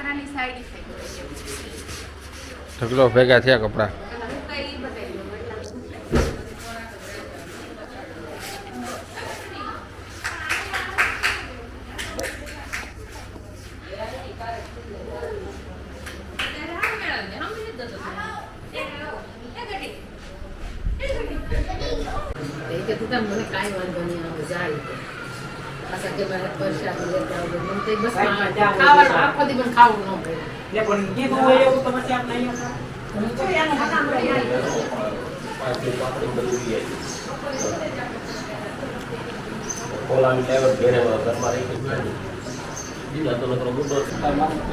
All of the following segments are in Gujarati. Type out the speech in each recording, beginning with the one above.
જાત્રાની સાઈડ ઇફેક્ટ ઢગલો ભેગા થયા કપડાં મને કાંઈ વાંધો નહીં આવે જાય. પાછા કે મારે પરસાદી લેતા આવજો. મને તો એ બસ ખાવાનું આખો દી મને ખાવું ન પડે. એટલે પણ કીધું હોય એવું તો પછી આપણે અહીંયા ઓલાની લેવલ ઘેરે ઘરમાં રહી ગયું બીજા તો નકરો ગુડો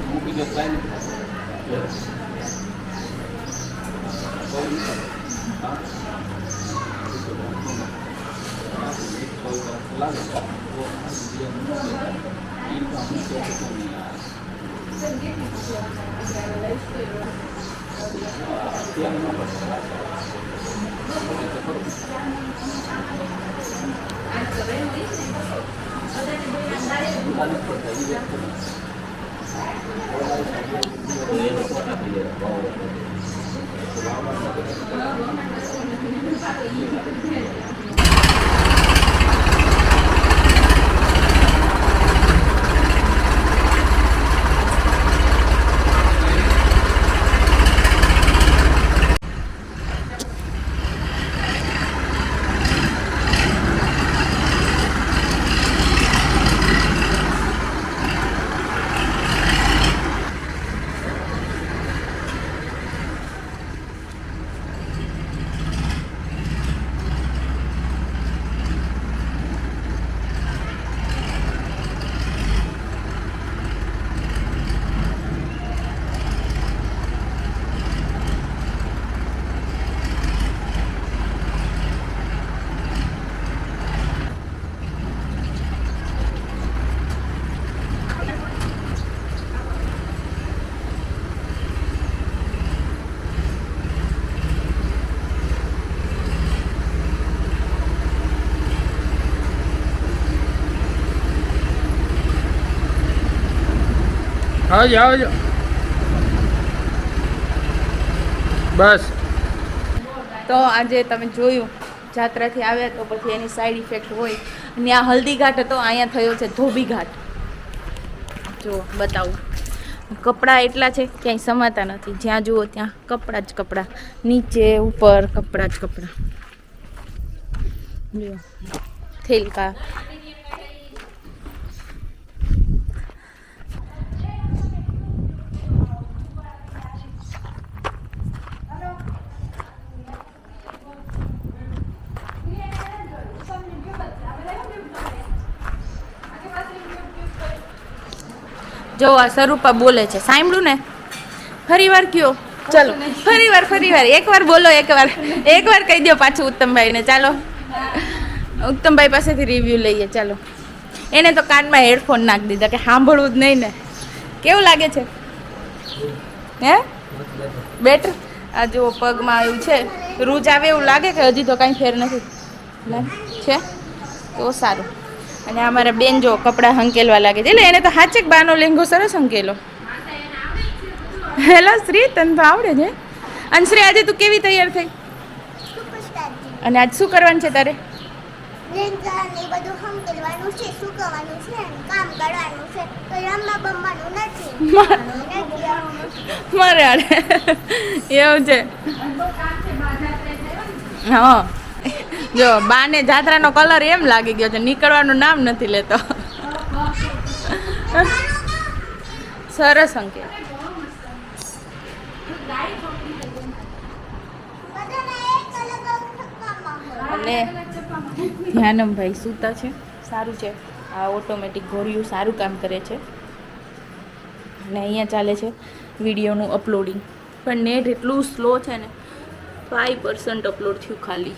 મૂકી ગયો કાંઈ આવજો આવજો. બસ. તો આજે તમે જોયું, જાત્રાથી આવ્યા તો પછી એની સાઈડ ઇફેક્ટ હોય. અને આ હલ્દી હતો, અહીંયા થયો છે ધોબી ઘાટ. જો, બતાવું. કપડાં એટલા છે, ક્યાંય સમાતા નથી. જ્યાં જુઓ ત્યાં કપડાં જ કપડાં. નીચે, ઉપર, કપડાં જ કપડાં. જો થેલકા. જો આ સ્વરૂપા બોલે છે. સાંભળ્યું ને? ફરી વાર કયો. ચલો. ફરી વાર ફરી વાર એકવાર બોલો એકવાર. એકવાર કહી દો પાછું ઉત્તમભાઈને. ચાલો. ઉત્તમભાઈ પાસેથી રિવ્યૂ લઈએ. ચાલો. એને તો કાનમાં હેડફોન નાખી દીધા કે સાંભળવું જ નહીં ને. કેવું લાગે છે? હે? બેટર આ જુઓ પગમાં આવ્યું છે. રૂજ આવે એવું લાગે કે હજી તો કાંઈ ફેર નથી? છે? તો સારું. અને અમારા બેન જો કપડાં હંકેલવા લાગે છે. એટલે એને તો હાચેક બાનો લેંગો સરસ હંકેલો. હેલો શ્રી તને તો આવડે છે. અને શ્રી આજે તું કેવી તૈયાર થઈ? અને આજ શું કરવાનું છે તારે? મારે એવું છે. હા. જો, બાને જાત્રાનો કલર એમ લાગી ગયો છે, નીકળવાનું નામ નથી લેતો. સરસ હોય અને ધ્યાનમભાઈ સૂતા છે, સારું છે. આ ઓટોમેટિક ઘોડિયું સારું કામ કરે છે. અને અહીંયા ચાલે છે વિડીયોનું અપલોડિંગ પણ નેટ એટલું સ્લો છે ને ફાઈવ પર્સન્ટ અપલોડ થયું ખાલી.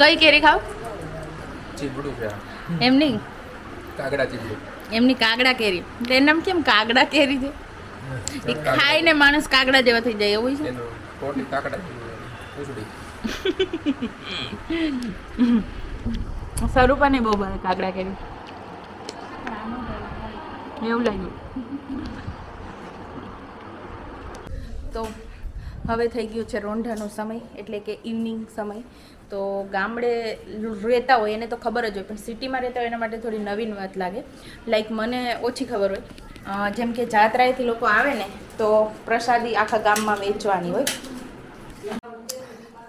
કઈ કેરી ખાવ? ચીબડું. એમ નહીં કાગડા ચીબડું. એમની કાગડા કેરી. તો નામ કેમ કાગડા કેરી છે? એ ખાઈને માણસ કાગડા જેવા થઈ જાય એવું છે? પૂછડી સ્વરૂપાને બહુ ભાવે કાગડા કેરી. એવું લાગ્યું. તો હવે થઈ ગયું છે રોંઢાનો સમય, એટલે કે ઇવનિંગ સમય. તો ગામડે રહેતા હોય એને તો ખબર જ હોય, પણ સિટીમાં રહેતા હોય એના માટે થોડી નવીન વાત લાગે. લાઈક મને ઓછી ખબર હોય. જેમ કે જાત્રાએથી લોકો આવે ને, તો પ્રસાદી આખા ગામમાં વેચવાની હોય.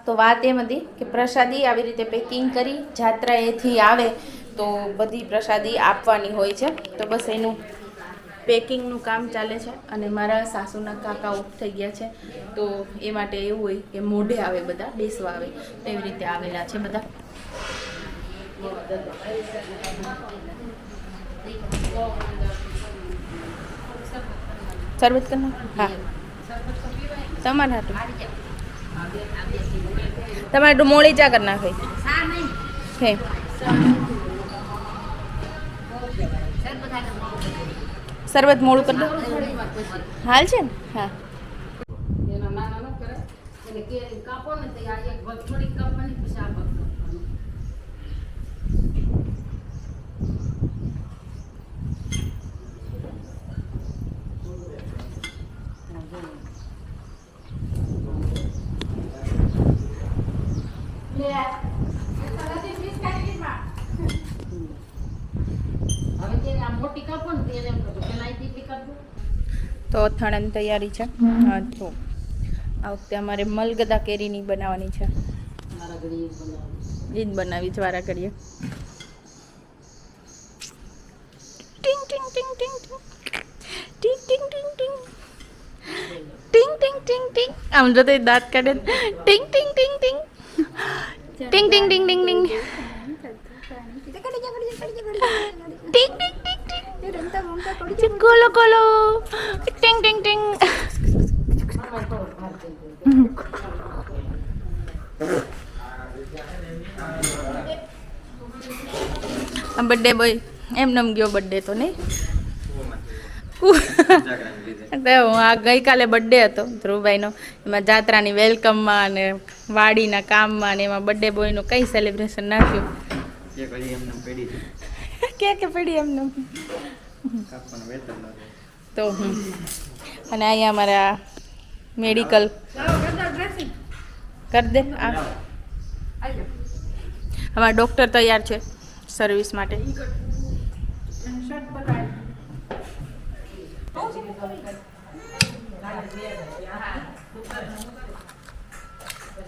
તો વાત એમ હતી કે પ્રસાદી આવી રીતે પેકિંગ કરી, જાત્રાએથી આવે, તો બધી પ્રસાદી આપવાની હોય છે. તો બસ એનું પેકિંગનું કામ ચાલે છે અને મારા સાસુના કાકા ઓફ થઈ ગયા છે, તો એ માટે એવું હોય કે મોઢે આવે બધા, બેસવા આવે, તો એવી રીતે આવેલા છે બધા. શરબત કરના હા. તમારે હાટું તમારે મોળી ચા કરી નાખે. હે. શરબત મોડું કરી દો. હાલ છે ને? હા એના નાના ન કરે એટલે કેરી કાપો ને તો આ એક વખત થોડીક કાપવાની પછી આ વખત કાપવાની. હવે તેને આ મોટી કાપો ને તો એને એમ કરજો પેલા અહીંથી એટલી કાપજો તો અથાણાની તૈયારી છે તો આ વખતે અમારે મલગદા કેરીની બનાવવાની છે એ જ બનાવી છે વારા કરીએ ટિંગ ટિંગ ટિંગ ટિંગ ટિંગ ટિંગ ટિંગ ટિંગ ટિંગ ટિંગ ટિંગ ટિંગ આમ જો દાંત કાઢે ટિંગ ટિંગ ટિંગ ટિંગ ટિંગ ટિંગ ટિંગ ટિંગ ટિંગ ટિંગ ટિંગ ટિંગ ગોલો ગોલો ટિંગ ટિંગ ટિંગ બર્થડે બોય એમ નમ ગયો બર્થડે તો નહીં? તો હું આ ગઈકાલે બર્થડે હતો ધ્રુવભાઈનો. એમાં જાત્રાની વેલકમમાં અને વાડીના કામમાં ને એમાં બર્થડે બોયનું કંઈ સેલિબ્રેશન ના થયું કે કે પડી એમને? તો અને અહીંયા અમારા મેડિકલ કરી દે અમારા ડૉક્ટર તૈયાર છે સર્વિસ માટે. બધું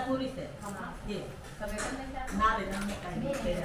પૂરી છે ના રે તમને કાંઈ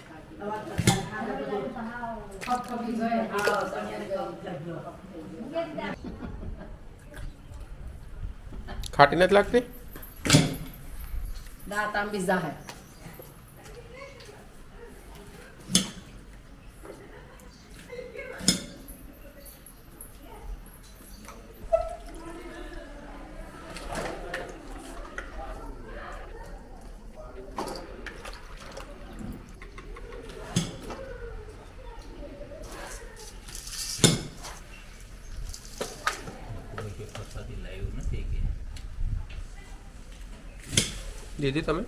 ખાટી નથી લાગતી? દાંત આમ બીજા હે. હાવ તમે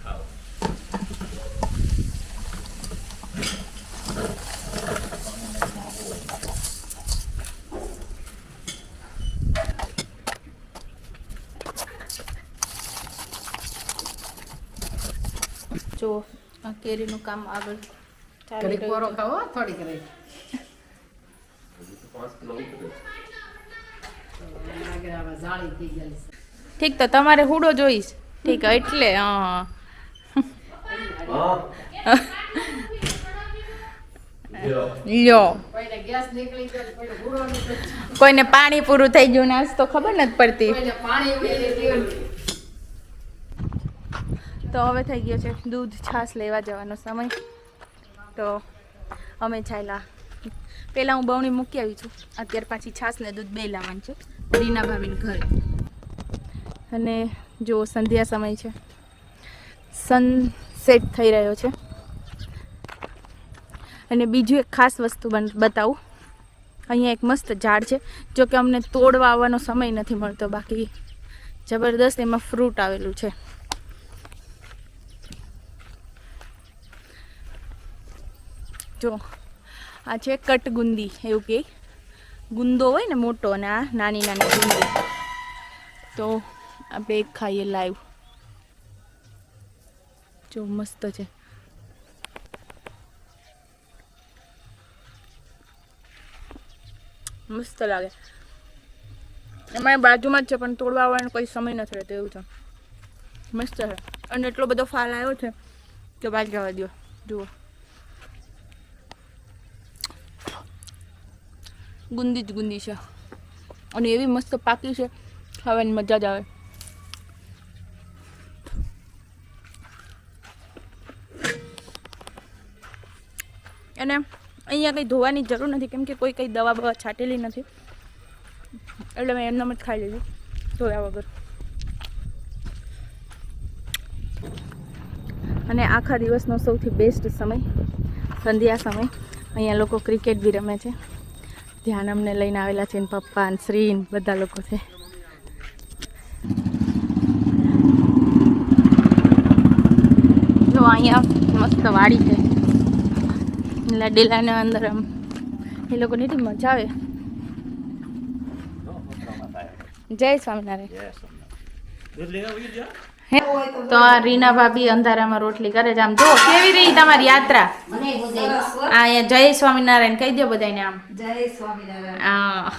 ખાવ લીધી તમે જો આ કેરીનું કામ આગળ પોરો છે. ખાવો થોડીક રહી. ઠીક તો તમારે હુડો જોઈશ ઠીક એટલે હા હા લ્યો. કોઈને પાણી પૂરું થઈ ગયું નાસ્તો તો ખબર નથી પડતી કોઈને પાણી ઉડી ગયું તો હવે થઈ ગયો છે દૂધ છાશ લેવા જવાનો સમય. તો અમે ચાલ્યા પહેલાં હું બવણી મૂકી આવી છું. અત્યારે પાછી છાશ ને દૂધ બે લાવવાનું છે. રીના ભાભીને ઘરે. અને જો સંધ્યા સમય છે. સનસેટ થઈ રહ્યો છે. અને બીજું એક ખાસ વસ્તુ બન- બતાવું. અહીંયા એક મસ્ત ઝાડ છે. જો કે અમને તોડવા આવવાનો સમય નથી મળતો. બાકી જબરદસ્ત એમાં ફ્રૂટ આવેલું છે. જો, આ છે કટગુંદી, એવું કે. ગુંદો હોય ને મોટો અને આ નાની નાની ગુંદી. તો આપણે એક ખાઈએ લાઈવ જો, મસ્ત છે. મસ્ત લાગે. એમાં બાજુમાં જ છે, પણ તોડવા આવવાનો કોઈ સમય નથી રહેતો, એવું છે. મસ્ત છે. અને એટલો બધો ફાલ આવ્યો છે કે બાજુ જવા દો જુઓ. ગુંદી જ ગુંદી છે. અને એવી મસ્ત પાકી છે, ખાવાની મજા જ આવે. અને અહીંયા કંઈ ધોવાની જરૂર નથી, કેમ કે કોઈ કંઈ દવા બવા છાંટેલી નથી. એટલે મેં એમને જ ખાઈ લીધી, ધોયા વગર. અને આખા દિવસનો સૌથી બેસ્ટ સમય, સંધ્યા સમય. અહીંયા લોકો ક્રિકેટ બી રમે છે. ધ્યાન અમને લઈને આવેલા છે ને પપ્પા ને શ્રી બધા લોકો છે. જો અહીંયા મસ્ત વાડી છે. લડેલાને અંદર આમ એ લોકોની એટલી મજા આવે. જય સ્વામિનારાયણ. હે? તો આ રીના ભાભી અંધારામાં રોટલી કરે છે. આમ જો કેવી રહી તમારી યાત્રા? આ અહીંયા જય સ્વામિનારાયણ કહી દો બધાને આમ. જય સ્વામિનારાયણ. હા.